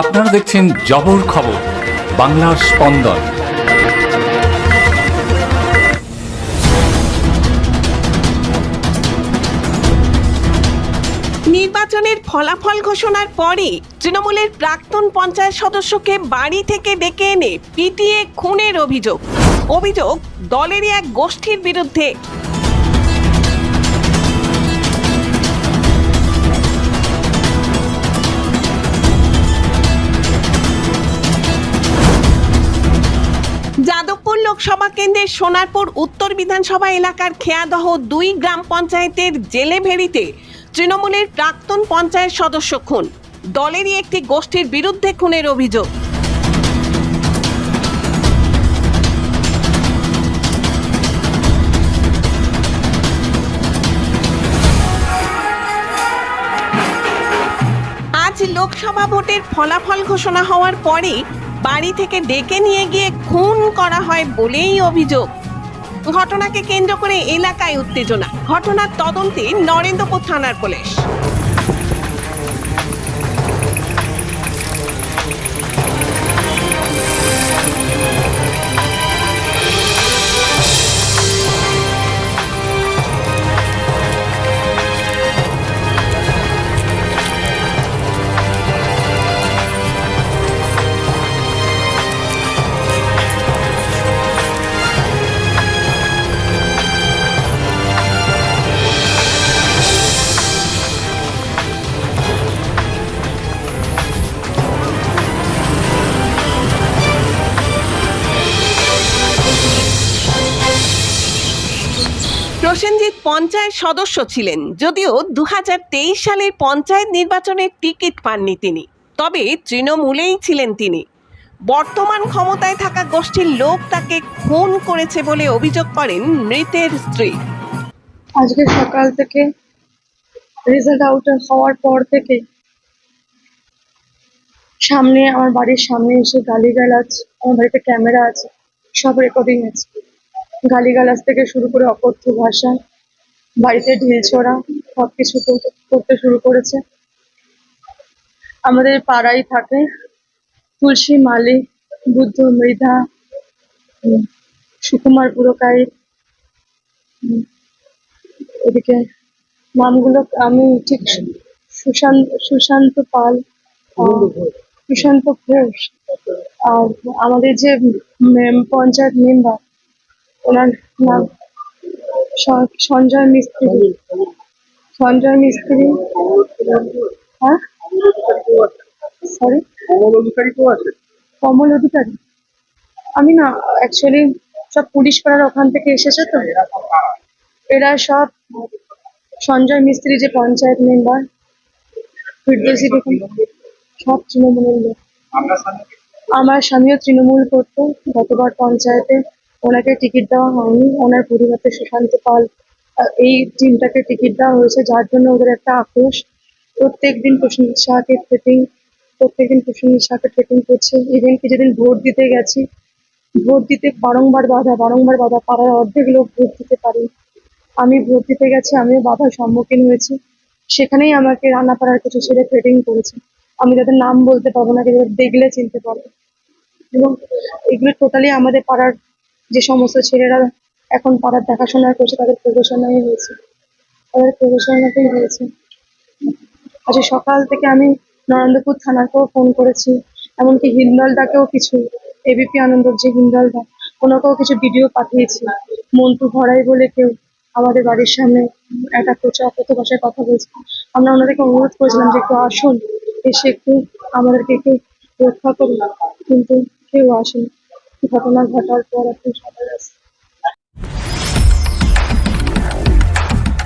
আপনারা দেখছেন জবর খবর, বাংলার স্পন্দন। নির্বাচনের ফলাফল ঘোষণার পরে তৃণমূলের প্রাক্তন পঞ্চায়েত সদস্যকে বাড়ি থেকে ডেকে এনে পিটিয়ে খুনের অভিযোগ। অভিযোগ, দলেরই এক গোষ্ঠীর বিরুদ্ধে। লোকসভা কেন্দ্রের সোনারপুর উত্তর বিধানসভা এলাকার খেয়াদহ দুই গ্রাম পঞ্চায়েতের জেলে ভেড়িতে তৃণমূলের প্রাক্তন পঞ্চায়েত সদস্য খুন। দলেরই একটি গোষ্ঠীর বিরুদ্ধে খুনের অভিযোগ। লোকসভা ভোটের ফলাফল ঘোষণা হওয়ার পরেই বাড়ি থেকে ডেকে নিয়ে গিয়ে খুন করা হয় বলেই অভিযোগ। ঘটনাকে কেন্দ্র করে এলাকায় উত্তেজনা। ঘটনার তদন্তে নরেন্দ্রপুর থানার পুলিশ। প্রসেনজিৎ পঞ্চায়েত সদস্য ছিলেন, যদিও দু সালের পঞ্চায়েত নির্বাচনের টিকিট পাননি তিনি। তবে তৃণমূলেই ছিলেন তিনি। বর্তমান ক্ষমতায় থাকা গোষ্ঠীর লোক তাকে খুন করেছে বলে অভিযোগ করেন মৃতের স্ত্রী। আজকে সকাল থেকে রেজাল্ট আউট হওয়ার পর থেকে সামনে আমার বাড়ির সামনে এসে গালিগালাজ, আমার বাড়িতে ক্যামেরা আছে, সব রেকর্ডিং আছে। গালিগালাজ থেকে শুরু করে অকথ্য ভাষা বাড়িতে ঢিল ছোড়া সব কিছু করতে- শুরু করেছে। আমাদের পাড়ায় থাকে তুলসী মালিক বুদ্ধ মৃধা সুকুমার উম, এদিকে নামগুলো আমি ঠিক সুশান্ত সুশান্ত পাল সুশান্ত ঘোষ আর আমাদের যে পঞ্চায়েত মেম্বার ওনার নাম সঞ্জয় মিস্ত্রি। সঞ্জয় মিস্ত্রি। হ্যাঁ? সরি কমল অধিকারী আছে? কমল অধিকারী। আমি না অ্যাকচুয়ালি সব পুলিশ পাড়ার ওখান থেকে এসেছে তো। এরা সব সঞ্জয় মিস্ত্রি যে পঞ্চায়েত মেম্বার ফিরদৌসি বেগম সব তৃণমূলের লোক। আমার স্বামীও তৃণমূল করতো গতবার পঞ্চায়েতে। ওনাকে টিকিট দেওয়া হয়নি। ওনার পরিবর্তে সুশান্ত পাল এই টিমটাকে টিকিট দেওয়া হয়েছে, যার জন্য ওদের একটা আক্রোশ। প্রত্যেকদিন প্রসেনজিৎ শাহকে ট্রেটিং প্রত্যেকদিন প্রসেনজিৎ শাহকে ট্রেটিং করছে। ইভেন কি যেদিন ভোট দিতে গেছি। ভোট দিতে বারংবার বাধা বারংবার বাধা। পাড়ার অর্ধেক লোক ভোট দিতে পারে আমি ভোট দিতে গেছি, আমিও বাধার সম্মুখীন হয়েছি। সেখানেই আমাকে রান্নাপাড়ার কিছু ছেলে ট্রেডিং করেছে। আমি তাদের নাম বলতে পারব না দেখলে চিনতে পারব। এবং এগুলো টোটালি আমাদের পাড়ার যে সমস্ত ছেলেরা এখন পাড়ার দেখাশোনা করছে, তাদের প্রবেশনাই হয়েছে। তাদের প্রবেশনাতেই হয়েছে। আজকে সকাল থেকে আমি নরেন্দ্রপুর থানাকেও ফোন করেছি, এমনকি হিন্দলদাকেও কিছু এবিপি আনন্দর যে হিন্দলদা, ওনাকেও কিছু ভিডিও পাঠিয়েছি। মন্টু ভরাই বলে কেউ আমাদের বাড়ির সামনে একটা প্রচার অপত ভাষায় কথা বলছে। আমরা ওনাদেরকে অনুরোধ করেছিলাম যে একটু আসুন, এসে একটু আমাদেরকে একটু রক্ষা করুন, কিন্তু কেউ আসেনি। ঘটনা ঘটার পর আপনি সবাই আসছে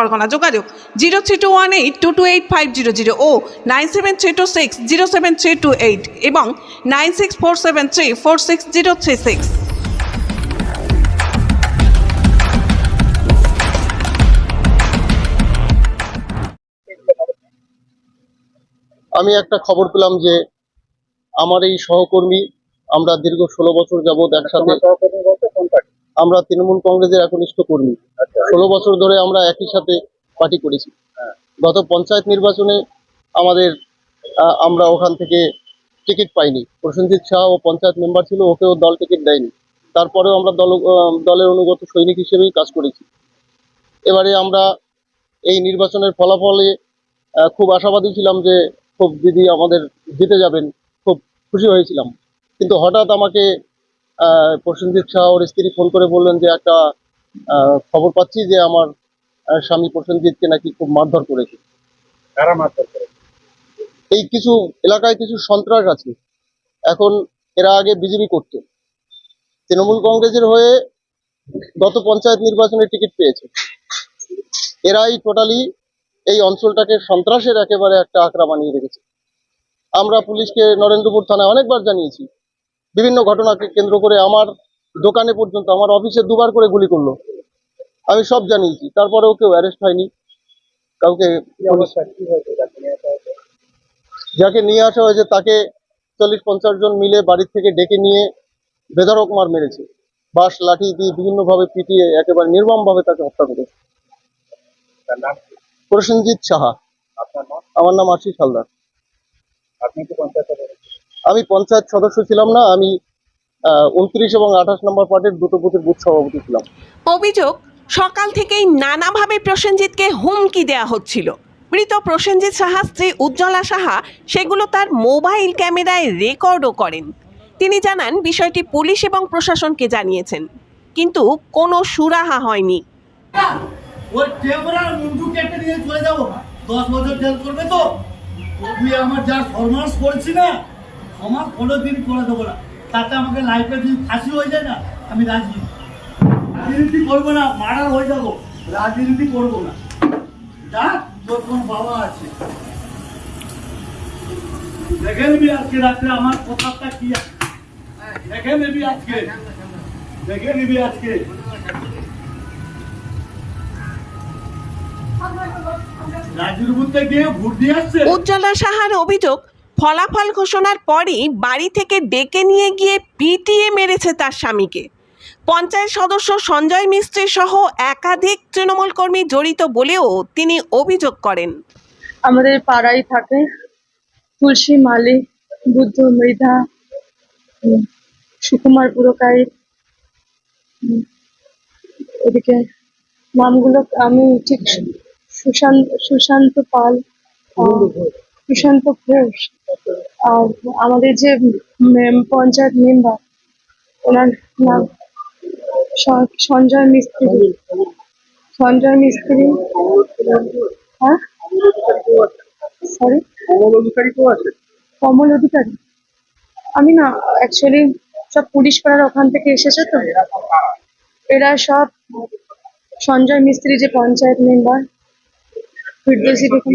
পরগনা। যোগাযোগ zero three two one eight two two eight five zero zero ও nine seven three two six zero seven three two eight এবং nine six four seven three four six zero three six. আমি একটা খবর পেলাম যে আমার এই সহকর্মী আমরা দীর্ঘ ষোলো বছর যাবৎ একসাথে আমরা তৃণমূল কংগ্রেসের একনিষ্ঠ কর্মী। ষোলো বছর ধরে আমরা একই সাথে পার্টি করেছি। গত পঞ্চায়েত নির্বাচনে আমাদের আমরা ওখান থেকে টিকিট পাইনি। প্রসেনজিৎ শাহ ও পঞ্চায়েত মেম্বার ছিল ওকেও দল টিকিট দেয়নি। তারপরেও আমরা দল দলের অনুগত সৈনিক হিসেবেই কাজ করেছি। এবারে আমরা এই নির্বাচনের ফলাফলে খুব আশাবাদী ছিলাম যে খুব দিদি আমাদের জিতে যাবেন খুব খুশি হয়েছিলাম। কিন্তু হঠাৎ আমাকে প্রসেনজিৎ শাহ ওর স্ত্রী ফোন করে বললেন যে একটা খবর পাচ্ছি যে আমার স্বামী প্রসেনজিৎকে নাকি খুব মারধর করেছে। কারা মারধর করে এই কিছু এলাকায় কিছু সন্ত্রাস আছে। এখন এরা আগে বিজেপি করতো। তৃণমূল কংগ্রেসের হয়ে গত পঞ্চায়েত নির্বাচনে টিকিট পেয়েছে। এরাই টোটালি এই অঞ্চলটাকে সন্ত্রাসের একেবারে একটা আঁকড়া বানিয়ে রেখেছে। আমরা পুলিশকে নরেন্দ্রপুর থানায় অনেকবার জানিয়েছি বিভিন্ন ঘটনাকে কেন্দ্র করে আমার দোকানে পর্যন্ত আমার অফিসে দুবার করে গুলি করল। আমি সব জানিয়েছি তারপরেও কেউ অ্যারেস্ট হয়নি। কাউকে যাকে নিয়ে আসা হয়েছে? তাকে চল্লিশ পঞ্চাশ জন মিলে বাড়ির থেকে ডেকে নিয়ে বেধরক মার মেরেছে। বাঁশ লাঠি দিয়ে বিভিন্নভাবে পিটিয়ে একেবারে নির্মমভাবে তাকে হত্যা করেছে? প্রসেনজিৎ সাহা। আমার নাম আশিস হালদার। আপনি কি পঞ্চায়েত? আমি পঞ্চায়েত সদস্য ছিলাম না আমি উনত্রিশ এবং আঠাশ নম্বর পার্টির দুটো বুথের বুথ সভাপতি ছিলাম। অভিযোগ সকাল থেকেই নানাভাবে প্রসেনজিৎকে হুমকি দেওয়া হচ্ছিল। মৃত প্রসেনজিৎ সাহা স্ত্রী উজ্জ্বলা সাহা সেগুলো তার মোবাইল ক্যামেরায় রেকর্ডও করেন। তিনি জানান বিষয়টি পুলিশ এবং প্রশাসনকে জানিয়েছেন। কিন্তু কোনো সুরাহা হয়নি। ওই ক্যামেরার মুন্ডু কেটে নিয়ে চলে যাব। দশ বছর জেল করবে তো? তুই আমার যা ফরমাস করেছি না আমার কোনো দিন, করে দেবো না। তাতে আমাকে লাইফে যদি ফাঁসি হয়ে যায় না, আমি রাজি। রাজনীতি করব না, মার্ডার হয়ে যাব। রাজনীতি করব না। যা তোর কোন বাবা আছে। দেখে নিবি আজকে রাত্রে আমার কথাটা কি আছে? দেখে নিবি আজকে। দেখে নিবি আজকে। উজ্জ্বলা সাহার অভিযোগ ফলাফল ঘোষণার পরই বাড়ি থেকে ডেকে নিয়ে গিয়ে পিটিয়ে মেরেছে তার স্বামীকে। পঞ্চায়েত সদস্য সঞ্জয় মিস্ত্রি সহ একাধিক তৃণমূল কর্মী জড়িত বলেও তিনি অভিযোগ করেন। আমাদের পাড়ায় থাকে তুলসী মালি বুদ্ধ মৃধা সুকুমার উম, এদিকে নামগুলো আমি ঠিক সুশান্ত সুশান্ত পাল সুশান্ত ঘোষ আর আমাদের যে মেম- পঞ্চায়েত মেম্বার ওনার নাম সঞ্জয় মিস্ত্রি। সঞ্জয় মিস্ত্রি। হ্যাঁ? সরি কমল অধিকারী আছে কমল অধিকারী? আমি না অ্যাকচুয়ালি সব পুলিশ পাড়ার ওখান থেকে এসেছে তো। এরা সব সঞ্জয় মিস্ত্রি যে পঞ্চায়েত মেম্বার ফিরদৌসি দেখুন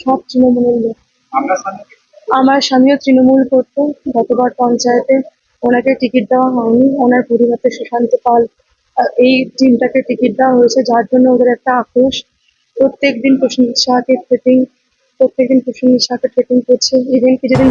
সব তৃণমূলের লোক। কি? আমার স্বামীও তৃণমূল করতো গতবার পঞ্চায়েতে। ওনাকে টিকিট দেওয়া হয়নি। ওনার পরিবর্তে সুশান্ত পাল এই টিমটাকে টিকিট দেওয়া হয়েছে যার জন্য ওদের একটা আক্রোশ। প্রত্যেক দিন প্রসেনজিৎ শাহকে ট্রেটিং প্রত্যেক দিন প্রসেনজিৎ শাহকে ট্রেটিং করছে। ইভেন কিছুদিন